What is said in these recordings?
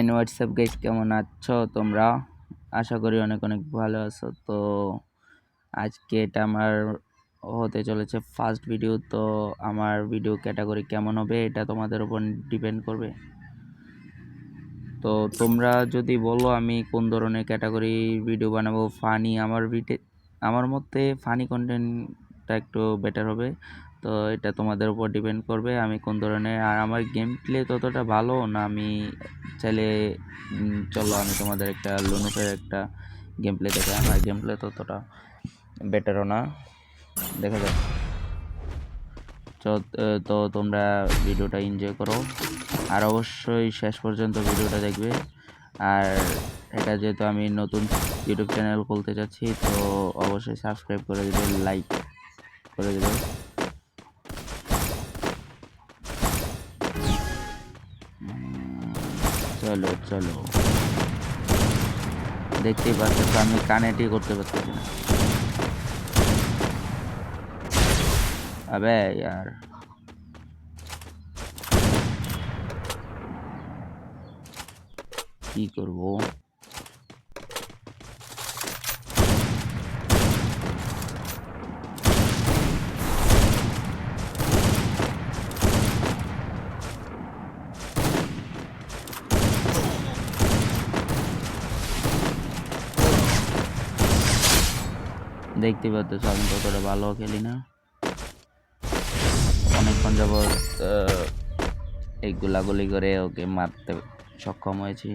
And WhatsApp guys কেমন আছো তোমরা? আশা করি অনেক অনেক ভালো আছো। তো আজকে এটা আমার হতে চলেছে ফার্স্ট ভিডিও তো আমার ভিডিও ক্যাটাগরি কেমন হবে এটা তোমাদের উপর ডিপেন্ড করবে। তো তোমরা যদি বলো আমি কোন ধরনের ক্যাটাগরি ভিডিও বানাবো ফানি আমার ভিডিও আমার মতে ফানি কন্টেন্টটা একটু বেটার হবে। তো এটা তোমাদের উপর ডিপেন্ড করবে, আমি কোন ধরনের, আর আমার গেম প্লে ততটা ভালো না, আমি চাইলে চলো আমি তোমাদের একটা লুনুফের একটা গেম প্লে দেখে আমার গেম প্লে ততটা বেটারও না। দেখা যাক। তো- তোমরা ভিডিওটা এনজয় করো। আর অবশ্যই শেষ পর্যন্ত ভিডিওটা দেখবে। আর এটা যেহেতু আমি নতুন ইউটিউব চ্যানেল খুলতে যাচ্ছি, তো অবশ্যই সাবস্ক্রাইব করে দেবে লাইক করে দেবে। চলো চলো। দেখতেই পাচ্ছ তো আমি কানেক্টই করতে পারছি না। আবে यार কি করব? দেখতে পাচ্ছ আমি ততটা ভালো খেলি না। অনেকক্ষণ যাবৎ এই গোলাগুলি করে ওকে মারতে সক্ষম হয়েছি।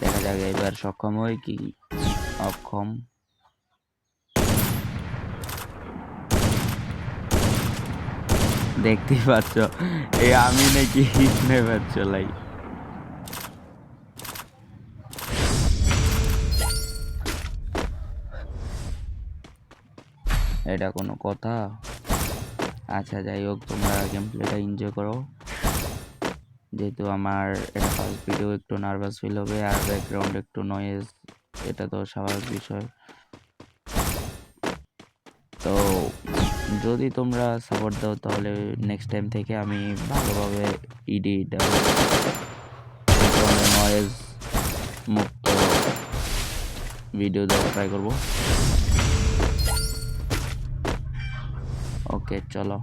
দেখা যাক এবার সক্ষম হই কি অক্ষম। দেখতেই পাচ্ছ এই আমি নাকি নেবার চলাই এটা কোনো কথা? আচ্ছা যাই হোক, তোমরা গেম প্লেটা এনজয় করো। যেহেতু আমার এটা ফার্স্ট ভিডিও একটু নার্ভাস ফিল হবে আর ব্যাকগ্রাউন্ড একটু নয়েজ এটা তো স্বাভাবিক বিষয়। তো যদি তোমরা সাপোর্ট দাও, তাহলে নেক্সট টাইম থেকে আমি ভালোভাবে ইডিট নয়েজ মুক্ত ভিডিও দেওয়া ট্রাই করব। ওকে, চলো।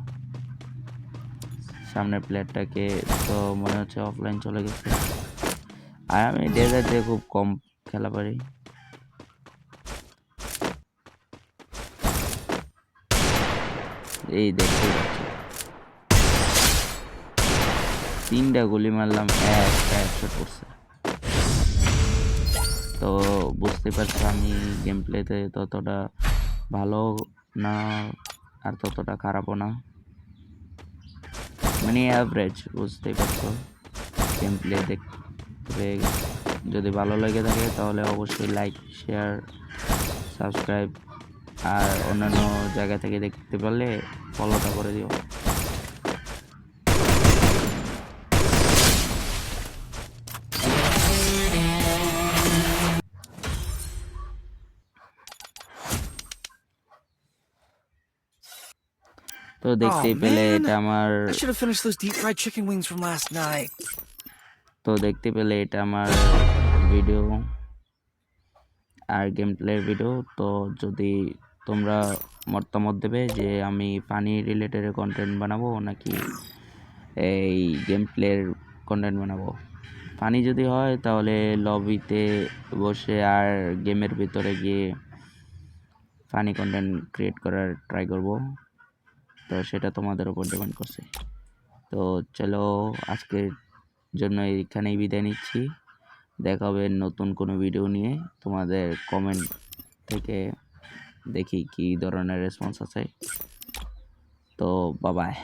সামনের প্লেয়ারটাকে তো মনে হচ্ছে অফলাইন চলে গেছে। আর আমি ডেজার্টে খুব কম খেলা পারি। এই দেখতে পাচ্ছি। তিনটা গুলি মারলাম, একটা একশো পড়ছে। তো বুঝতে পারছি আমি গেম প্লেতে ততটা ভালো না আর ততটা খারাপও না। মানে অ্যাভারেজ বুঝতেই পারছ? গেম প্লে দেখতে যদি ভালো লেগে থাকে, তাহলে অবশ্যই লাইক শেয়ার সাবস্ক্রাইব আর অন্যান্য জায়গা থেকে দেখতে পারলে ফলোটা করে দিও। তো দেখতেই Oh, পেলে এটা আমার. তো দেখতে পেলে এটা আমার ভিডিও আর গেম প্লের ভিডিও তো যদি তোমরা মতামত দেবে যে আমি ফানি রিলেটেড কন্টেন্ট বানাবো নাকি এই গেম প্লের কন্টেন্ট বানাবো? ফানি যদি হয় তাহলে লবিতে বসে আর গেমের ভিতরে গিয়ে ফানি কন্টেন্ট ক্রিয়েট করার ট্রাই করব। তো সেটা তোমাদের উপর ডিপেন্ড করছে। তো চলো, আজকের জন্য এখানেই বিদায় নিচ্ছি। দেখা হবে নতুন কোনো ভিডিও নিয়ে। তোমাদের কমেন্ট থেকে দেখি কি ধরনের রেসপন্স আছে। তো বাবায়